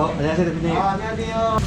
어, 안녕하세요, 대표님. 아, 안녕하세요.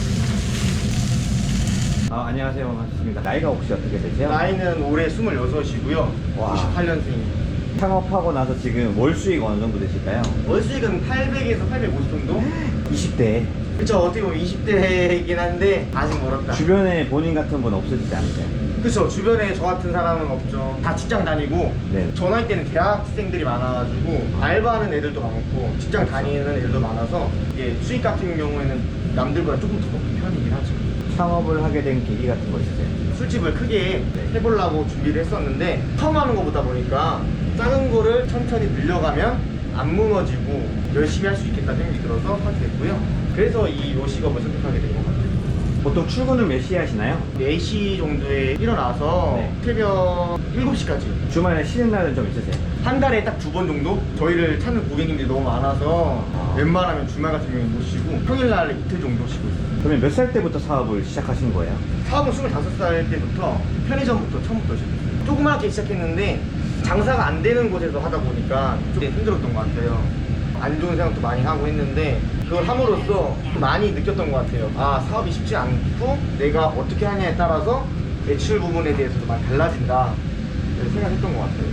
아, 안녕하세요. 반갑습니다. 나이가 혹시 어떻게 되세요? 나이는 올해 26이고요. 와. 98년생입니다. 창업하고 나서 지금 월 수익 어느 정도 되실까요? 월 수익은 800에서 850 정도? 20대. 그쵸, 어떻게 보면 20대이긴 한데, 아직 멀었다. 주변에 본인 같은 분 없으시지 않으세요? 그쵸, 주변에 저 같은 사람은 없죠. 다 직장 다니고, 네. 저 나이 때는 대학생들이 많아가지고, 알바하는 애들도 많고, 직장 다니는 애들도 많아서, 이게 수익 같은 경우에는 남들보다 조금 더 높은 편이긴 하죠. 창업을 하게 된 계기 같은 거 있으세요? 술집을 크게 네. 해보려고 준비를 했었는데 처음 하는 것보다 보니까 작은 거를 천천히 늘려가면 안 무너지고 열심히 할 수 있겠다 생각이 들어서 하게 됐고요. 그래서 이 요식업을 선택하게 된 것 같아요. 보통 출근을 몇 시에 하시나요? 4시 정도에 일어나서 네. 새벽 7시까지 주말에 쉬는 날은 좀 있으세요? 한 달에 딱 두 번 정도 저희를 찾는 고객님들이 너무 많아서 아. 웬만하면 주말 같은 경우에 못 쉬고 평일날 이틀 정도 쉬고 있어요. 그러면 몇 살 때부터 사업을 시작하신 거예요? 사업은 25살 때부터 편의점부터 처음부터 시작했어요. 조그맣게 시작했는데 장사가 안 되는 곳에서 하다 보니까 좀 힘들었던 것 같아요. 안 좋은 생각도 많이 하고 했는데 그걸 함으로써 많이 느꼈던 것 같아요. 아 사업이 쉽지 않고 내가 어떻게 하냐에 따라서 매출 부분에 대해서도 많이 달라진다 생각했던 것 같아요.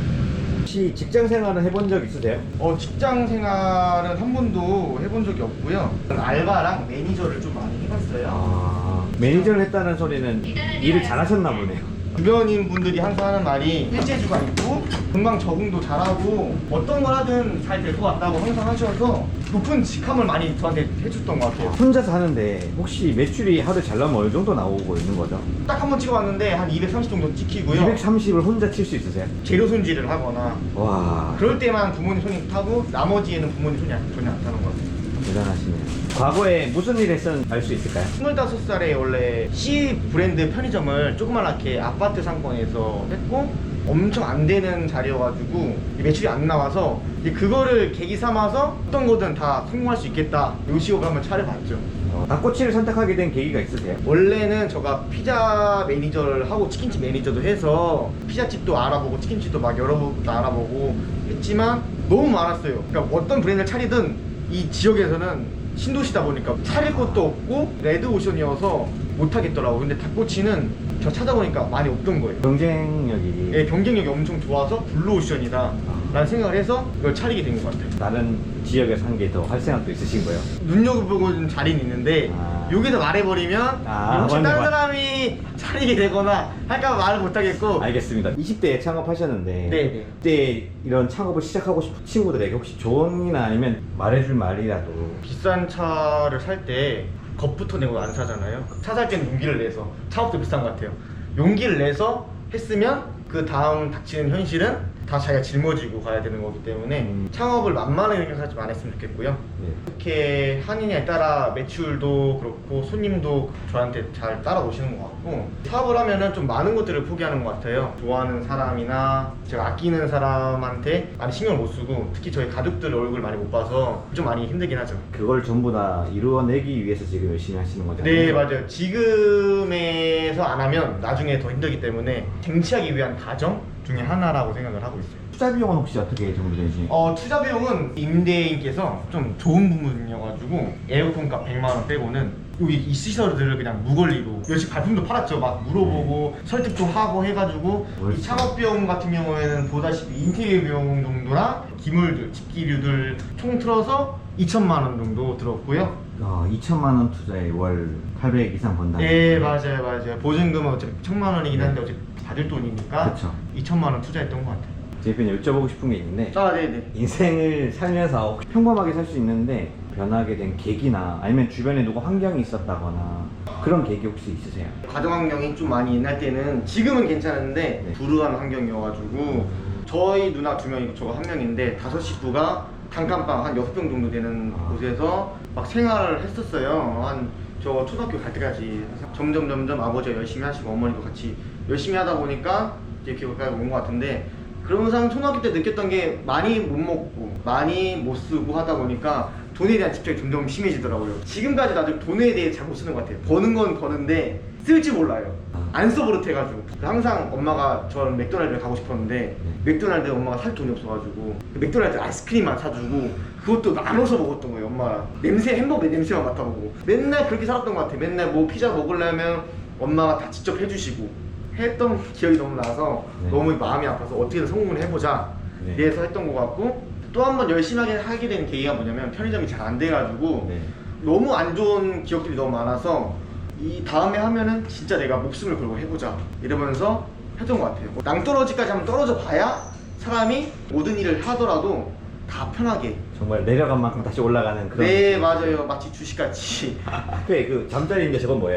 혹시 직장 생활은 해본 적 있으세요? 어, 직장 생활은 한 번도 해본 적이 없고요. 알바랑 매니저를 좀 많이 해봤어요. 아, 매니저를 했다는 소리는 일을 잘하셨나 보네요. 주변인 분들이 항상 하는 말이 일재주가 있고 금방 적응도 잘하고 어떤 걸 하든 잘 될 것 같다고 항상 하셔서 높은 직함을 많이 저한테 해줬던 것 같아요. 혼자서 하는데 혹시 매출이 하루에 잘 나오면 어느 정도 나오고 있는 거죠? 딱 한 번 찍어봤는데 한 230 정도 찍히고요. 230을 혼자 칠 수 있으세요? 재료 손질을 하거나 와 그럴 때만 부모님 손이 타고 나머지에는 부모님 손이 안- 전혀 안 타는 것 같아요. 대단하시네요. 과거에 무슨 일 했었는지 알 수 있을까요? 25살에 원래 C 브랜드 편의점을 조그맣게 아파트 상권에서 했고 엄청 안 되는 자리여가지고 매출이 안 나와서 이제 그거를 계기 삼아서 어떤 거든 다 성공할 수 있겠다 요식업을 한번 차려봤죠 어, 닭꼬치를 선택하게 된 계기가 있으세요? 원래는 제가 피자 매니저를 하고 치킨집 매니저도 해서 피자집도 알아보고 치킨집도 막 여러 곳도 알아보고 했지만 너무 많았어요 그러니까 어떤 브랜드를 차리든 이 지역에서는 신도시다 보니까 차릴 곳도 없고 레드오션이어서 못하겠더라고. 근데 닭꼬치는 저 찾아보니까 많이 없던 거예요. 경쟁력이. 예, 경쟁력이 엄청 좋아서 블루오션이다 라는 생각을 해서 이걸 차리게 된 것 같아요 다른 지역에서 한게더할 생각도 있으신 거예요? 눈여겨보고 있는 자리는 있는데 아. 여기서 말해버리면 아, 혹시 맞네, 다른. 사람이 차리게 되거나 할까 봐 말을 못하겠고 알겠습니다. 20대에 창업하셨는데 네네. 그때 이런 창업을 시작하고 싶은 친구들에게 혹시 조언이나 아니면 말해줄 말이라도 비싼 차를 살 때 겁부터 내고 안 사잖아요 차 살 때는 용기를 내서 차업도 비싼 것 같아요 용기를 내서 했으면 그 다음 닥치는 현실은 다 자기가 짊어지고 가야 되는 거기 때문에 음. 창업을 만만하게 생각하지 말았으면 좋겠고요 네. 어떻게 하느냐에 따라 매출도 그렇고 손님도 저한테 잘 따라오시는 것 같고 사업을 하면은 좀 많은 것들을 포기하는 것 같아요 좋아하는 사람이나 제가 아끼는 사람한테 많이 신경을 못 쓰고 특히 저희 가족들 얼굴 많이 못 봐서 좀 많이 힘들긴 하죠 그걸 전부 다 이루어내기 위해서 지금 열심히 하시는 거잖아요. 네 맞아요 지금에서 안 하면 나중에 더 힘들기 때문에 쟁취하기 위한 과정 중에 하나라고 생각을 하고 있어요 투자 비용은 혹시 어떻게 정리되시나요? 어, 투자 비용은 임대인께서 좀 좋은 부분이어가지고 에어컨 값 100만 원 빼고는 여기 이 시설들을 그냥 무걸리로 열심히 발품도 팔았죠. 막 물어보고 설득도 하고 해가지고 이 멋있다. 창업 비용 같은 경우에는 보다시피 인테리어 비용 정도랑 기물들, 집기류들 총 틀어서 2천만 원 정도 들었고요. 어, 2천만 원 투자에 월 800 이상 번다. 예, 맞아요, 맞아요. 보증금은 어차피 천만 원이긴 한데 네. 어차피 받을 돈이니까 그쵸. 2천만 원 투자했던 것 같아요. 대표님 여쭤보고 싶은 게 있는데 아, 네네. 인생을 살면서 평범하게 살 수 있는데 변하게 된 계기나 아니면 주변에 누구 환경이 있었다거나 그런 계기 혹시 있으세요? 가정 환경이 좀 많이 옛날 때는 지금은 괜찮은데 네. 불우한 환경이어가지고 저희 누나 두 명이고 저가 한 명인데 다섯 식구가 단칸방 한 여섯 평 정도 되는 아. 곳에서 막 생활을 했었어요 한 저 초등학교 갈 때까지 점점 점점 아버지가 열심히 하시고 어머니도 같이 열심히 하다 보니까 이제 여기까지 온 것 같은데 그러면서 한 초등학교 때 느꼈던 게 많이 못 먹고 많이 못 쓰고 하다 보니까 돈에 대한 집착이 점점 심해지더라고요. 지금까지 나도 돈에 대해 잘 못 쓰는 것 같아요. 버는 건 버는데 쓸지 몰라요. 안 써버릇해가지고 항상 엄마가 저는 맥도날드를 가고 싶었는데 맥도날드 엄마가 살 돈이 없어가지고 그 맥도날드 아이스크림만 사주고 그것도 나눠서 먹었던 거예요 엄마랑 냄새 햄버거 냄새만 맡아보고 맨날 그렇게 살았던 것 같아요 맨날 뭐 피자 먹으려면 엄마가 다 직접 해주시고 했던 기억이 너무 나서 네. 너무 마음이 아파서 어떻게든 성공을 해보자 네. 이래서 했던 것 같고 또 한 번 열심히 하게, 하게 된 계기가 뭐냐면 편의점이 잘 안 돼가지고 네. 너무 안 좋은 기억들이 너무 많아서 이 다음에 하면은 진짜 내가 목숨을 걸고 해보자 이러면서 했던 것 같아요 뭐 낭떠러지까지 한번 떨어져 봐야 사람이 모든 일을 하더라도 다 편하게 정말 내려간 만큼 다시 올라가는 그런. 네 맞아요 마치 주식같이 네, 그 잠자리인데 저건 뭐예요?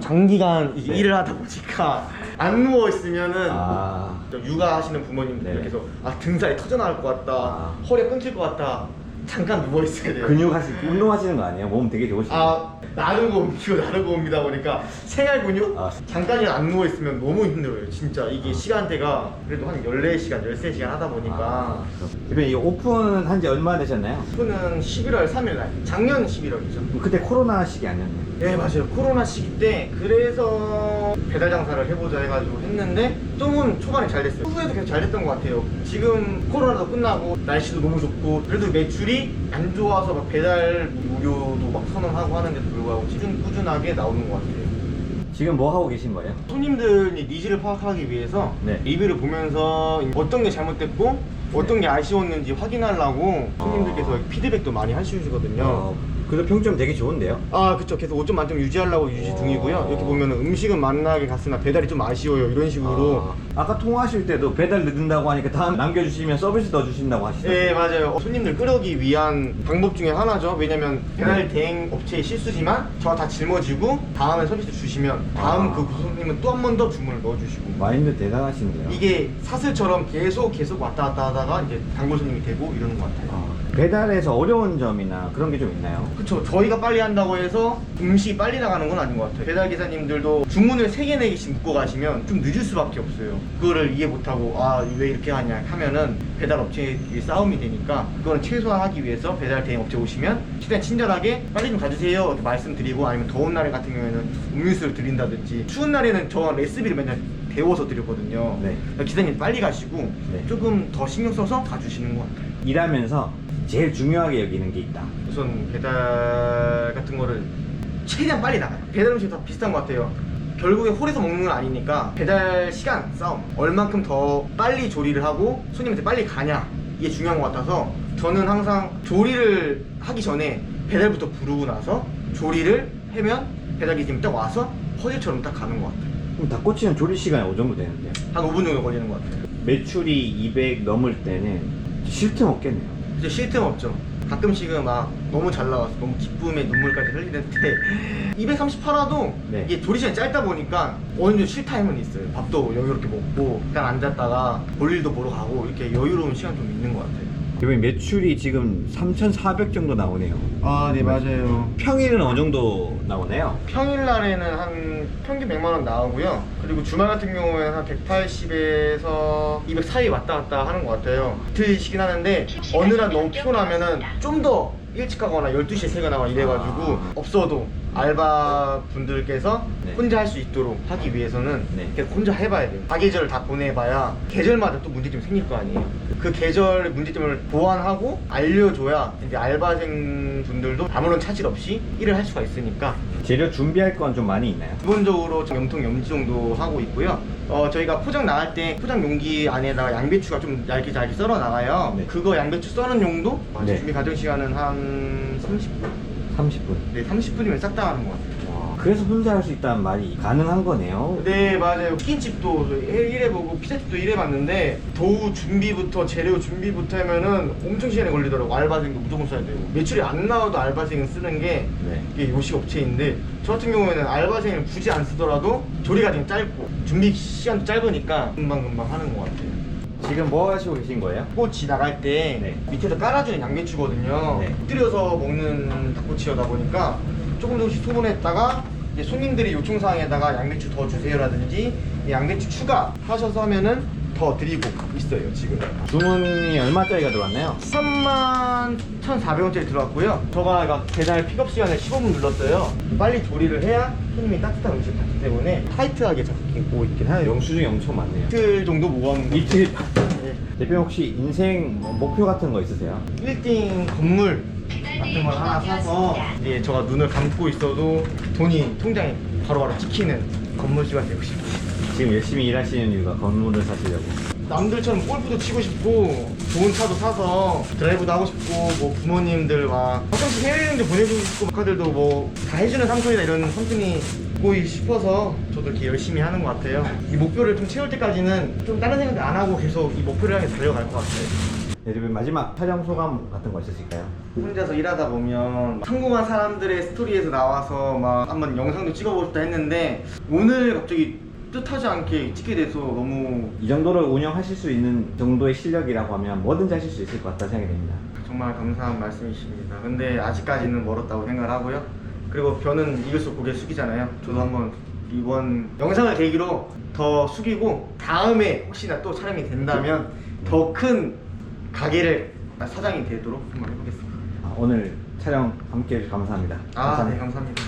장기간 이 네. 일을 하다 보니까 안 누워 있으면은 아, 육아하시는 부모님들께서 네. 아 등살이 터져나올 것 같다 아. 허리 끊길 것 같다 잠깐 누워 있어야 돼요 근육 하시, 운동하시는 거 아니에요? 몸 되게 좋으시죠? 아 나르고 옮기고 나르고 옮기다 보니까 생활 근육 아. 잠깐이라도 안 누워 있으면 너무 힘들어요 진짜 이게 시간대가 그래도 한 14시간 13시간 하다 보니까 아. 대표님, 이 오픈 한 지 얼마 되셨나요? 오픈은 11월 3일 날 작년 11월이죠 그때 코로나 시기 아니었나요? 네 맞아요. 코로나 시기 때 그래서 배달 장사를 해보자 해가지고 했는데 조금 초반에 잘 됐어요. 후에도 계속 잘 됐던 것 같아요. 지금 코로나도 끝나고 날씨도 너무 좋고 그래도 매출이 안 좋아서 막 배달 무료도 막 선언하고 하는데도 불구하고 꾸준, 꾸준하게 나오는 것 같아요. 지금 뭐 하고 계신 거예요? 손님들이 니즈를 파악하기 위해서 네. 리뷰를 보면서 어떤 게 잘못됐고 어떤 게 아쉬웠는지 확인하려고 손님들께서 피드백도 많이 해주시거든요. 어, 그래도 평점 되게 좋은데요? 아 그쵸 계속 5점 만점 유지하려고 유지 어. 중이고요 이렇게 보면 음식은 만나게 갔으나 배달이 좀 아쉬워요 이런 식으로 아, 까 통화하실 때도 배달 늦는다고 하니까 다음 남겨주시면 서비스 더 주신다고 하시던데 네 맞아요 손님들 끌어오기 위한 방법 중에 하나죠 왜냐면 배달 대행 업체의 실수지만 저 다 짊어지고 다음에 서비스 주시면 다음 아. 그 손님은 또 한 번 더 주문을 넣어주시고 마인드 대단하신데요? 이게 사슬처럼 계속 계속 왔다 갔다 하다가 이제 단골 손님이 되고 이러는 것 같아요 아, 배달에서 어려운 점이나 그런 게 좀 있나요? 그쵸. 저희가 빨리 한다고 해서 음식이 빨리 나가는 건 아닌 것 같아요. 배달 기사님들도 주문을 3개 4개씩 묶고 가시면 좀 늦을 수밖에 없어요. 그거를 이해 못하고 아 왜 이렇게 하냐 하면은 배달 업체의 싸움이 되니까 그거는 최소화하기 위해서 배달 대행 업체 오시면 최대한 친절하게 빨리 좀 가주세요. 이렇게 말씀드리고 아니면 더운 날 같은 경우에는 음료수를 드린다든지 추운 날에는 저 레시피를 맨날 데워서 드렸거든요. 네. 기사님 빨리 가시고 네. 조금 더 신경 써서 가주시는 것 같아요. 일하면서 제일 중요하게 여기는 게 있다. 우선 배달 같은 거를 최대한 빨리 나가요. 배달 음식이 다 비슷한 것 같아요. 결국에 홀에서 먹는 건 아니니까 배달 시간 싸움. 얼만큼 더 빨리 조리를 하고 손님한테 빨리 가냐 이게 중요한 것 같아서 저는 항상 조리를 하기 전에 배달부터 부르고 나서 조리를 하면 배달 기사님이 딱 와서 허리처럼 딱 가는 것 같아요. 그럼 닭꼬치는 조리 시간이 어느 정도 되는데요? 한 5분 정도 걸리는 것 같아요. 매출이 200 넘을 때는 쉴 틈 없겠네요. 이제 쉴 틈 없죠. 가끔씩은 막 너무 잘 나와서 너무 기쁨의 눈물까지 흘리는데 230 팔아도 네. 이게 조리 시간이 짧다 보니까 어느 정도 쉴 타임은 있어요. 밥도 여유롭게 먹고 잠깐 앉았다가 볼일도 보러 가고 이렇게 여유로운 시간 좀 있는 것 같아요. 대표님 매출이 지금 3,400 정도 나오네요. 아, 네 맞아요. 평일은 어느 정도 나오나요? 평일날에는 한 평균 100만 원 나오고요. 그리고 주말 같은 경우에는 한 180에서 200 사이 왔다 갔다 하는 것 같아요. 이틀이긴 하는데 어느 날 너무 피곤하면은 좀 더 일찍 가거나 12시에 퇴근하거나 이래가지고 아. 없어도 알바 분들께서 네. 혼자 할 수 있도록 하기 위해서는 네. 계속 혼자 해봐야 돼요. 사계절을 다 보내봐야 계절마다 또 문제점이 생길 거 아니에요. 그 계절 문제점을 보완하고 알려줘야 이제 알바생 분들도 아무런 차질 없이 일을 할 수가 있으니까 재료 준비할 건 좀 많이 있나요? 기본적으로 염통 염지 정도 하고 있고요. 어, 저희가 포장 나갈 때 포장 용기 안에다가 양배추가 좀 얇게 잘게 썰어 나가요. 네. 그거 양배추 써는 용도 네. 준비 과정 시간은 한 30분. 30분. 네, 30분이면 싹 다 하는 것 같아요. 와, 그래서 혼자 할 수 있다는 말이 가능한 거네요. 네 맞아요 치킨집도 일해보고 피자집도 일해봤는데 도우 준비부터 재료 준비부터 하면은 엄청 시간이 걸리더라고 알바생도 무조건 써야 되고 매출이 안 나와도 알바생은 쓰는 게 네. 이게 요식 업체인데 저 같은 경우에는 알바생을 굳이 안 쓰더라도 조리가 좀 짧고 준비 시간도 짧으니까 금방금방 하는 것 같아요 지금 뭐 하시고 계신 거예요? 닭꼬치 나갈 때 네. 밑에서 깔아주는 양배추거든요 네. 엎드려서 먹는 닭꼬치여다 보니까 조금 조금씩 소분했다가 손님들이 요청사항에다가 양배추 더 주세요라든지 이 양배추 추가 하셔서 하면은 더 드리고 있어요 지금 주문이 얼마짜리가 들어왔나요? 3만 1,400원짜리 들어왔고요 저가 막 배달 픽업 시간에 15분 눌렀어요 빨리 조리를 해야 손님이 따뜻한 음식 받기 때문에 타이트하게 잡히고 있긴 해요 영수증이 엄청 많네요. 이틀 정도 모아놓은 거 이틀. 네. 대표 혹시 인생 뭐 목표 같은 거 있으세요? 빌딩 건물 같은 걸 하나 사서 이제 제가 눈을 감고 있어도 돈이 통장에 바로바로 찍히는 건물주가 되고 싶어요. 지금 열심히 일하시는 이유가 건물을 사시려고. 남들처럼 골프도 치고 싶고 좋은 차도 사서 드라이브도 하고 싶고 뭐 부모님들 막 가끔씩 해외여행도 보내주고 싶고 각하들도 뭐 다 해주는 삼촌이나 이런 삼촌이 있고 싶어서 저도 이렇게 열심히 하는 것 같아요. 이 목표를 좀 채울 때까지는 좀 다른 생각 안 하고 계속 이 목표를 향해 달려갈 것 같아요 네, 대표 마지막 촬영 소감 같은 거 있으실까요? 혼자서 일하다 보면 성공한 사람들의 스토리에서 나와서 막 한번 영상도 찍어보고 싶다 했는데 오늘 갑자기 뜻하지 않게 찍게 돼서 너무 이 정도를 운영하실 수 있는 정도의 실력이라고 하면 뭐든지 하실 수 있을 것 같다는 생각이 듭니다. 정말 감사한 말씀이십니다. 근데 아직까지는 멀었다고 생각을 하고요. 그리고 변은 이길수록 고개 숙이잖아요. 저도 한번 이번 영상을 계기로 더 숙이고 다음에 혹시나 또 촬영이 된다면 더 큰 가게를 사장이 되도록 한번 해보겠습니다. 아, 오늘 촬영 함께 해주셔서 감사합니다. 아, 네, 감사합니다.